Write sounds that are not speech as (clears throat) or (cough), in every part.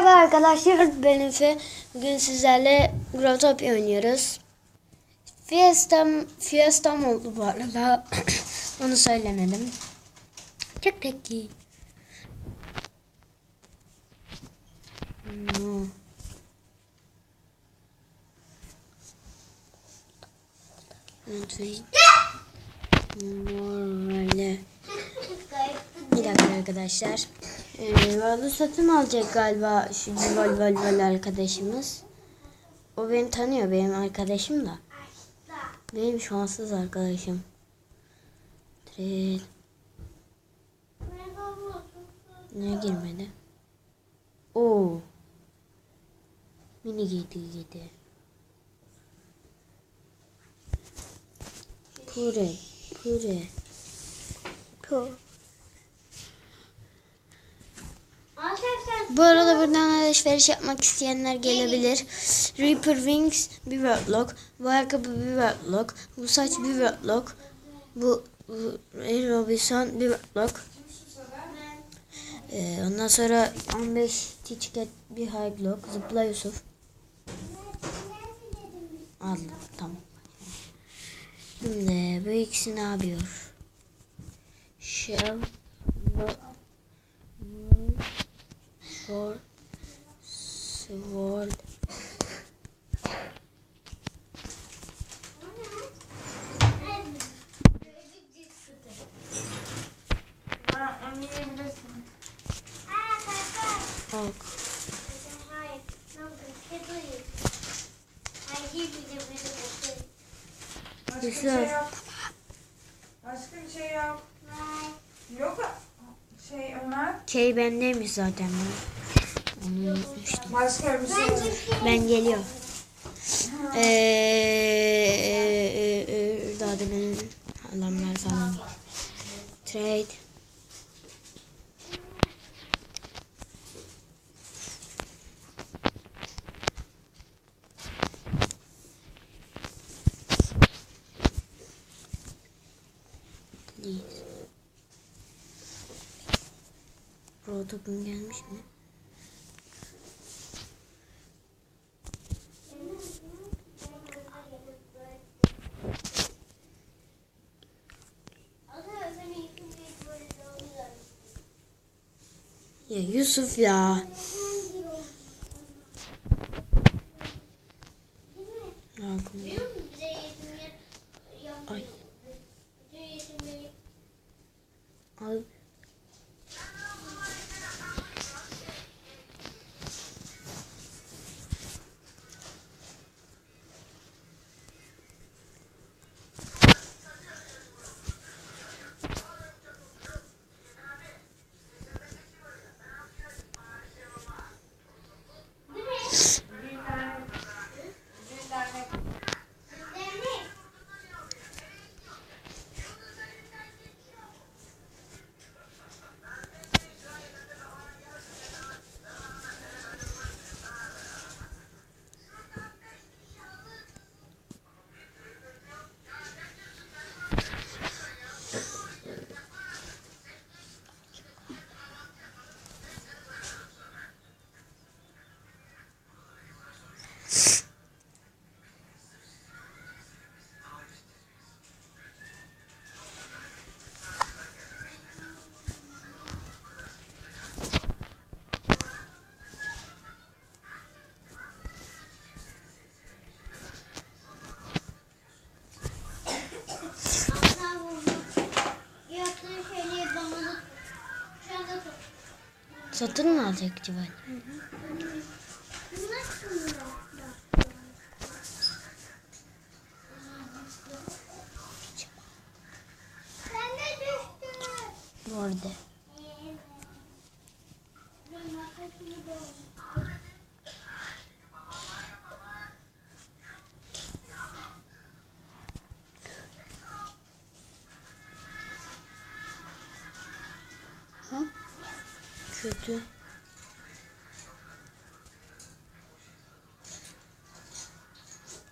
Merhaba arkadaşlar ben Efe. Bugün sizlerle Grotopia oynuyoruz. Fiestam, Fiestam oldu bu arada. Onu söylemedim. Çok peki. Böyle. Bir dakika arkadaşlar. Ee, satın alacak galiba şu Vol Vol Vol arkadaşımız. O beni tanıyor benim arkadaşım da. Benim şanssız arkadaşım. Tril. Niye girmedi? Oo. Mini giydi giydi. Pure. Pure. Pure. Bu arada buradan alışveriş yapmak isteyenler gelebilir. Reaper Wings bir wordlock. Bu ayakkabı bir wordlock. Bu saç bir wordlock. Bu, bu Robinson bir wordlock. Ee, ondan sonra 15 ticket bir high block. Zıpla Yusuf. Al tamam. Şimdi bu ikisi ne yapıyor? Shell for sword ok. Başka bir Yusuf. şey şey yok. Şey Ömer. Şey bendeymiş zaten ben. Onu unutmuştum. Başka bir şey yok. Ben geliyorum. Ee, e, e, daha demin adamlar falan. Trade. Protokol gelmiş mi? Ya Yusuf ya. Aklım- Ay. Al. Bir tane. Bir tane. Satın mı alacak acaba? Orada. Ha? kötü.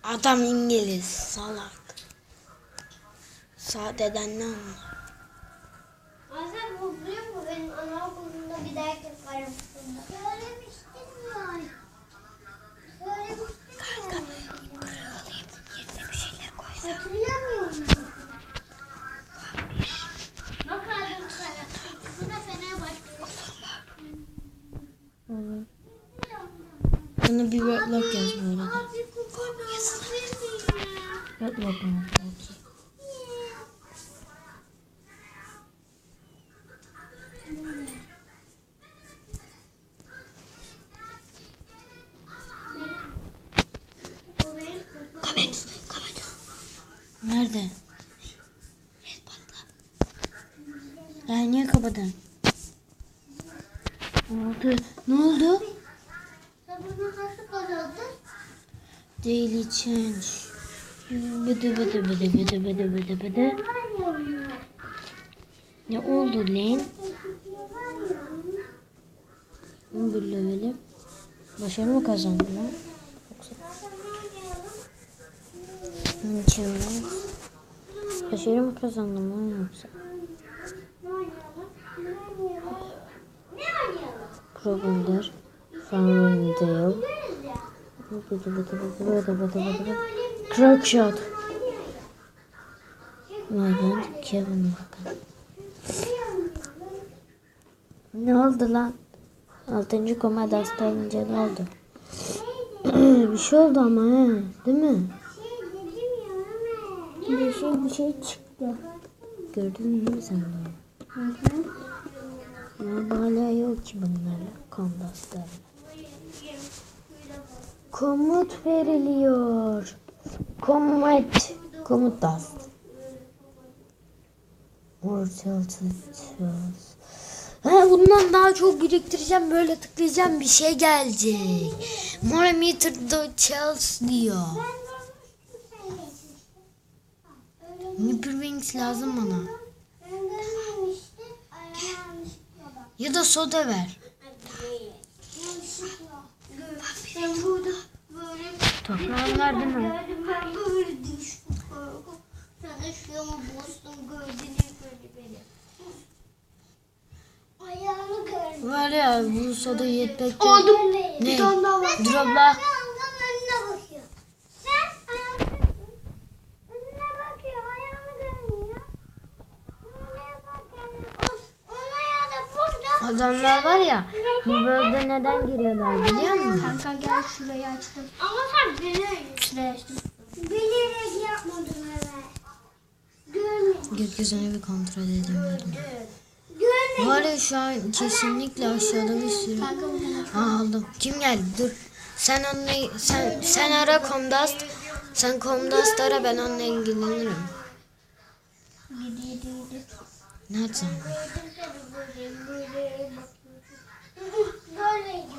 Adam İngiliz salak. Sadeden ne anlar? Bazen bu mu benim anaokulunda giderken bir şeyler koysam. Hatırlıyor arada. Abi kokonu vermiyor. Wordlock mu? Okey. O benim kokonum. Nerede? Ya niye kapadın? Ne oldu? Bunu nasıl kazandın? Daily change. Bıdı bıdı bıdı bıdı bıdı bıdı bıdı. Ne oldu lan? 11 levelim. Başarı mı kazandın lan? Yoksa? Başarı mı kazandım lan yoksa? Ne oynayalım? Ne oynayalım? Ne oynayalım? Problemler. Farmingdale. Gülüz ya. Bıdı bıdı bıdı bıdı bıdı bıdı bıdı. Crack shot. Nereden? Kevin bakın. Ne oldu lan? Altıncı koma dasta alınca ne oldu? (clears throat) bir şey oldu ama he, değil mi? Bir şey bir şey çıktı. Gördün mü sen de? Hı hı. Ama hala yok ki bunlarla. Kondaslarla. Komut veriliyor. Komut. Komut dast. Mortal Tales. Ha, bundan daha çok biriktireceğim. Böyle tıklayacağım bir şey gelecek. Morometer the Chels diyor. Nipper Wings lazım bana. Ben görmemiştim. Ayağım yanlışlıkla bak. Ya da soda ver. Ben burada böyle Toprağını verdin mi? Ben böyle düştüm. Bozdum. Beni. Gördüm. Var ya bu soda yetmek Aldım. Ne? Bir tane daha var. Dur abla. Ayağımdan önüne bakıyor. Sen ayağını önüne bakıyor. Ayağını görmüyor. Oraya bak yani. O- Ona ya da burada. Adamlar var ya bu bölge neden giriyorlar biliyor musun? Kanka gel şurayı açtım. Ama sen bilerek. Şurayı açtım. Bilerek yapmadın evet. Gökyüzünü bir kontrol edeyim dedim. Görmedim. Var ya şu an kesinlikle aşağıda bir sürü. Ha aldım. Kim geldi? Dur. Sen onunla sen sen ara Comdast. Sen Comdast ara ben onunla ilgilenirim. Yedi yedi yedi. Ne yapsam? Gördüm seni böyle böyle bakıyorum. Böyleydim.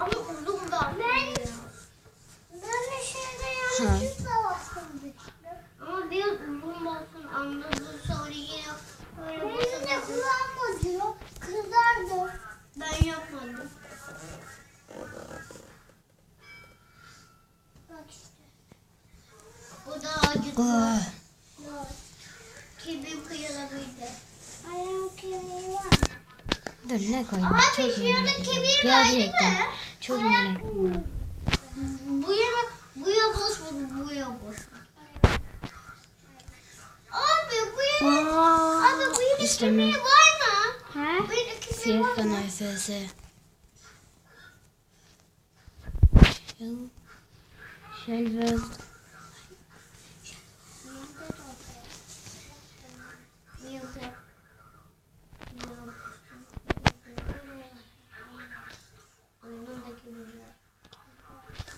Ama uzun da. Ben ben de şeyde Ha. yanlışlıkla bastım. Ama bir uzun basın anladım sonra yine böyle Benim de kulağıma diyor. Kızardı. Ben yapmadım. Bak işte. Bu Ah, Kibim kıyılarıydı. Ayağım kemiği var. Dur ne koyayım? Abi Çok şurada kemiği var değil mi? Çok merak. Bu yana, bu ya boş bu, bu ya boş. Abi bu yana, abi bu yana İstemem. kemiği var mı? Ha? Bu yana kemiği var mı? IFS. Shelvel.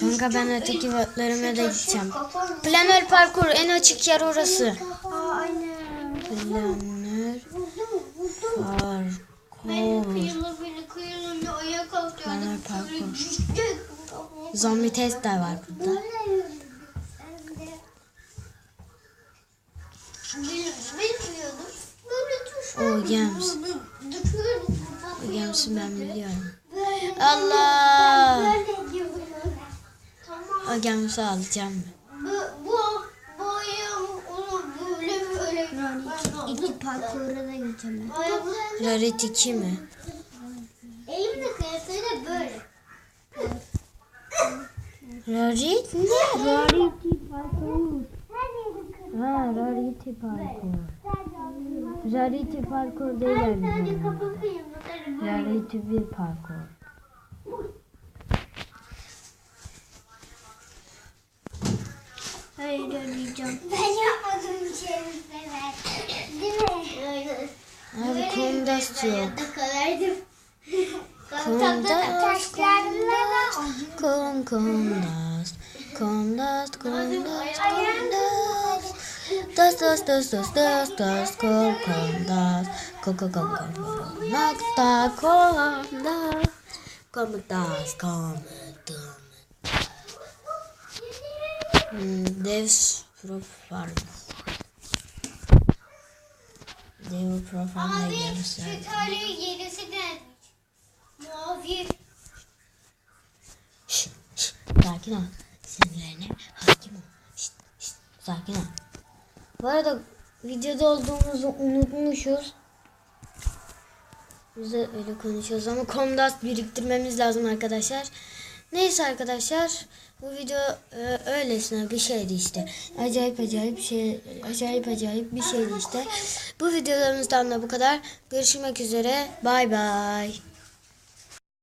Kanka ben öteki vatlarıma da gideceğim. Planör parkur en açık yer orası. Planör parkur. Planör parkur. Zombi test de var burada. O. Döküyorum. O gemsi ben biliyorum. Allah. Agamsı alacağım ben. Bu, bu boyum onu böyle böyle. İki parkura da geçelim. Ayaklarını Rarit 2 mi? elimle kıyasıyla böyle. Rarit ne? Yeri kır. Ha Rarity parkur. Rarity parkur değil yani. Rarity bir parkur. Abi komdas yok. Hayatta kalaydım. Komdas, Taşlarla da Kom komdas. Komdas, komdas, komdas. Das das das das das das kom komdas. Kom kom kom kom. Nokta komdas. Komdas kom. Hmm, Devs profile. Dev profile Abi şu tarihi yenisi gelmiş. Mavi. Şşt, şşt, sakin ol. Sinirlerine hakim ol. Şşt, şşt, sakin ol. Bu arada videoda olduğumuzu unutmuşuz. Biz de öyle konuşuyoruz ama komdas biriktirmemiz lazım arkadaşlar. Neyse arkadaşlar bu video e, öylesine bir şeydi işte. Acayip acayip şey acayip acayip bir şeydi işte. Bu videolarımızdan da bu kadar. Görüşmek üzere. Bay bay.